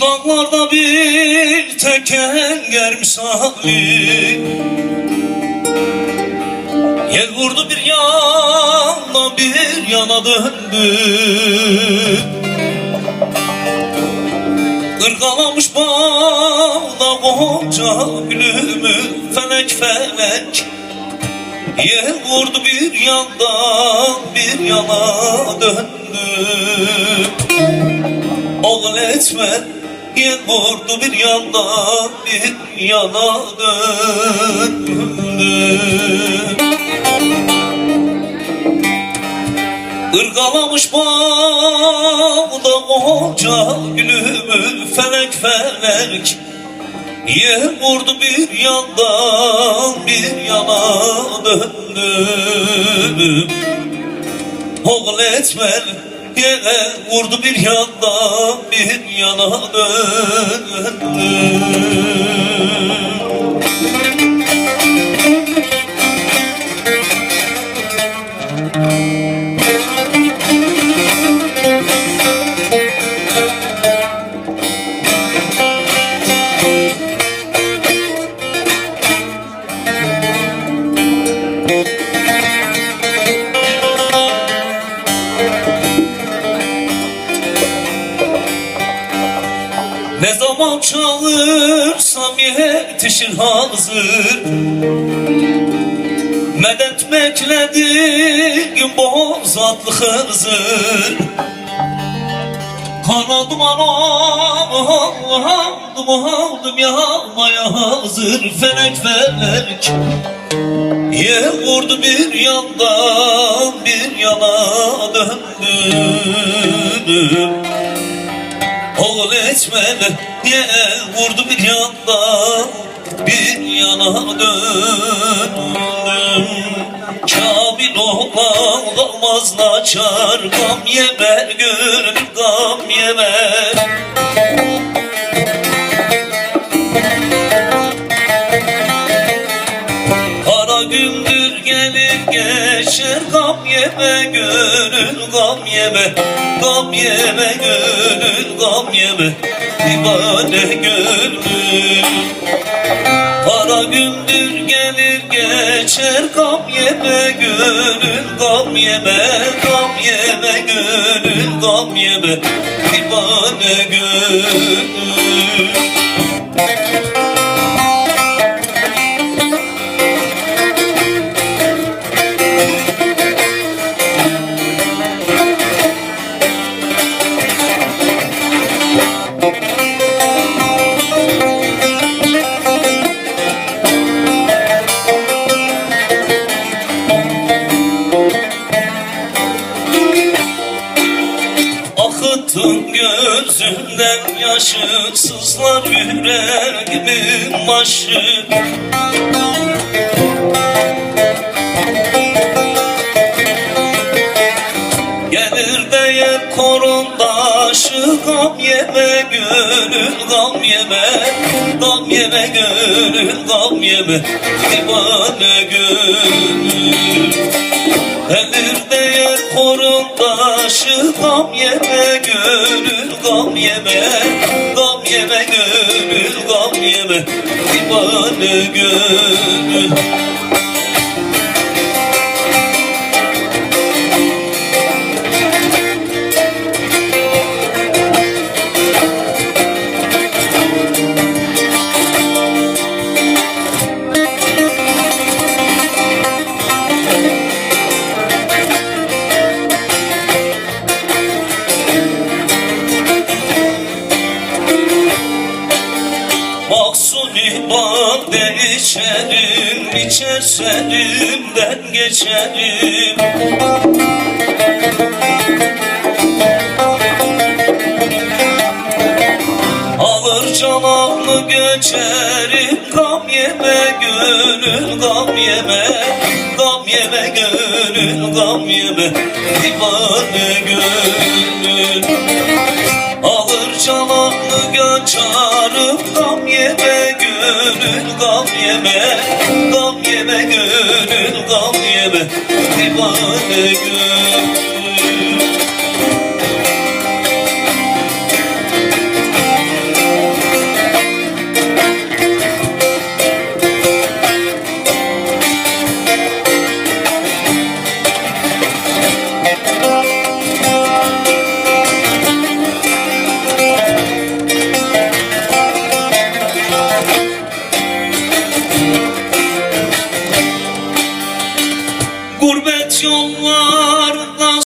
Şu dağlarda bir tek enger misali. Yel vurdu bir yana bir yana döndü. Irgalamış bağla gonca gülümü felek felek. Yer vurdu bir yandan bir yana döndü. Oğul etme Yer vurdu bir yandan bir yana döndü Irgalamış bağda gonca gülümü felek felek. Yer vurdu bir yandan bir yana döndü Oğul etmel yere vurdu bir yandan bir yana döndü Ne zaman çağırsam yetişir hazır. Medet bekledim bozatlı hızır. Kanadım anam aldım aldım yağmaya hazır. Felek felek Yer vurdu bir yandan bir yana döndü Oğul etmeli yer vurdu bir yandan bir yana döndüm. Kamil olan olmaz naçar. Gam yeme gönül gam yeme Kara gündür gelir geçer Gam yeme gönül gam yeme. Gam yeme gönül gam yeme. Divane gönül. Kara gündür gelir geçer. Gam yeme gönül gam yeme. Gam yeme gönül gam yeme. Divane gönül Akıttın gözümden yaşı Sızlar yüreğimin başı. Gelir de yer korundaşı Gam yeme gönül gam yeme Gam yeme gönül gam yeme. Divane gönül. Gelir korundaşı Gam yeme gönül gam yeme Gam yeme gönül gam yeme. Divane gönül Mahsuni bade içerim İçersen elimden geçerim Alır canımı geçerim Gam yeme gönül gam yeme Gam yeme gönül gam yeme. Divane gönül Canımı göçarım. Gam yeme gönül gam yeme Gam yeme gönül gam yeme. Divane gönül